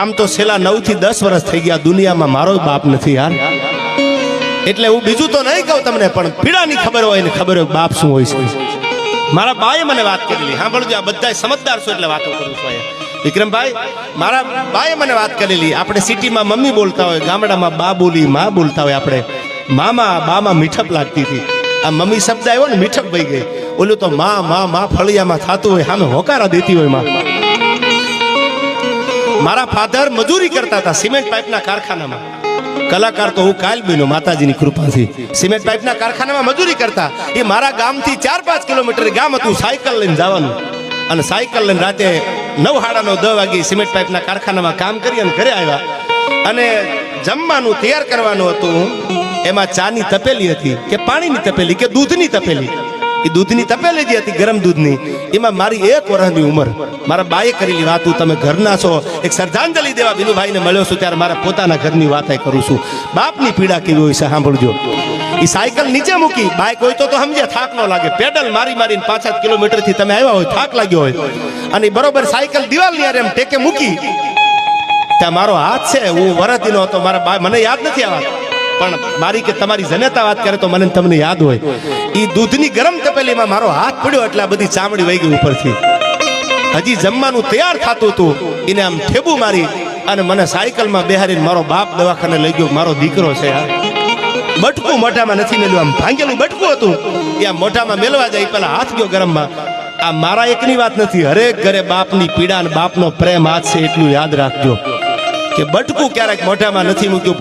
આમ તો છેલ્લા નવથી દસ વર્ષ થઈ ગયા, દુનિયામાં મારો બાપ નથી યાર. એટલે હું બીજું તો નહીં કહું તમને, પણ પીડાની ખબર હોય ને ખબર હોય બાપ શું હોય છે. મારા બાએ મને વાત કરેલી. સાંભળજો, આ બધા સમજદાર છો એટલે વાતો કરું છું વિક્રમભાઈ, મારા બાએ મને વાત કરેલી. આપણે સિટીમાં મમ્મી બોલતા હોય, ગામડામાં બા બોલી, માં બોલતા હોય આપણે. મામા, બામાં મીઠપ લાગતી હતી. આ મમ્મી શબ્દ આવ્યો ને, મીઠપ ભાઈ ગઈ. ઓલું તો માં માં માં ફળિયામાં થતું હોય, સામે હોકારા દેતી હોયમાં. મારા ફાધર મજૂરી કરતા હતા સિમેન્ટ પાઇપના કારખાનામાં. કલાકાર તો હું કાલ બન્યો માતાજીની કૃપાથી. સિમેન્ટ પાઇપના કારખાનામાં મજૂરી કરતા. એ મારા ગામથી ચાર પાંચ કિલોમીટર ગામ હતું, સાયકલ લઈને જવાનું. અને સાયકલ લઈને રાતે નવ હાડાનો દસ વાગે સિમેન્ટ પાઇપના કારખાનામાં કામ કરી અને ઘરે આવ્યા. અને જમવાનું તૈયાર કરવાનું હતું. એમાં ચાની તપેલી હતી કે પાણીની તપેલી કે દૂધની તપેલી. એ દૂધની તપેલી જે હતી, ગરમ દૂધની, એમાં મારી એક વર્ષની ઉંમર. મારા બાએ કરેલી વાત હું તમે ઘરના છો. એક શ્રદ્ધાંજલિ દેવા વિનુભાઈને મળ્યો છું, ત્યારે મારા પોતાના ઘરની વાત કરું છું. બાપની પીડા કેવી હોય છે, સાંભળજો. એ સાયકલ નીચે મૂકી બાઇક હોય તો તો સમજે થાક ન લાગે. પેડલ મારી મારીને પાંચ સાત કિલોમીટર તમે આવ્યા હોય, થાક લાગ્યો હોય. અને બરોબર સાયકલ દિવાલની હારે એમ ટેકે મૂકી. ત્યાં મારો હાથ છે, હું વરતીનો હતો, મારા મને યાદ નથી આ પણ મારી કે તમારી જનેતા વાત કરે તો મને તમને યાદ હોય. એ દૂધની ગરમ તપેલીમાં મારો હાથ પડ્યો એટલે બધી ચામડી વહી ગઈ ઉપરથી. હજી જમવાનું તૈયાર થતું હતું, એને આમ ઠેબુ મારી અને મને સાયકલમાં બેહારીને મારો બાપ દવાખાને લઈ ગયો. મારો દીકરો છે આ. બટકું મોઢામાં નથી મેલ્યું. આમ ભાંગેલું બટકું હતું. એ આ મોઢામાં મેલવા જાય પેલા હાથ ગયો ગરમમાં. આ મારા એકની વાત નથી. હરેક ઘરે બાપની પીડા અને બાપનો પ્રેમ હાથ છે, એટલું યાદ રાખજો. કે બટકું ક્યારેક મોઢામાં નથી મૂક્યું.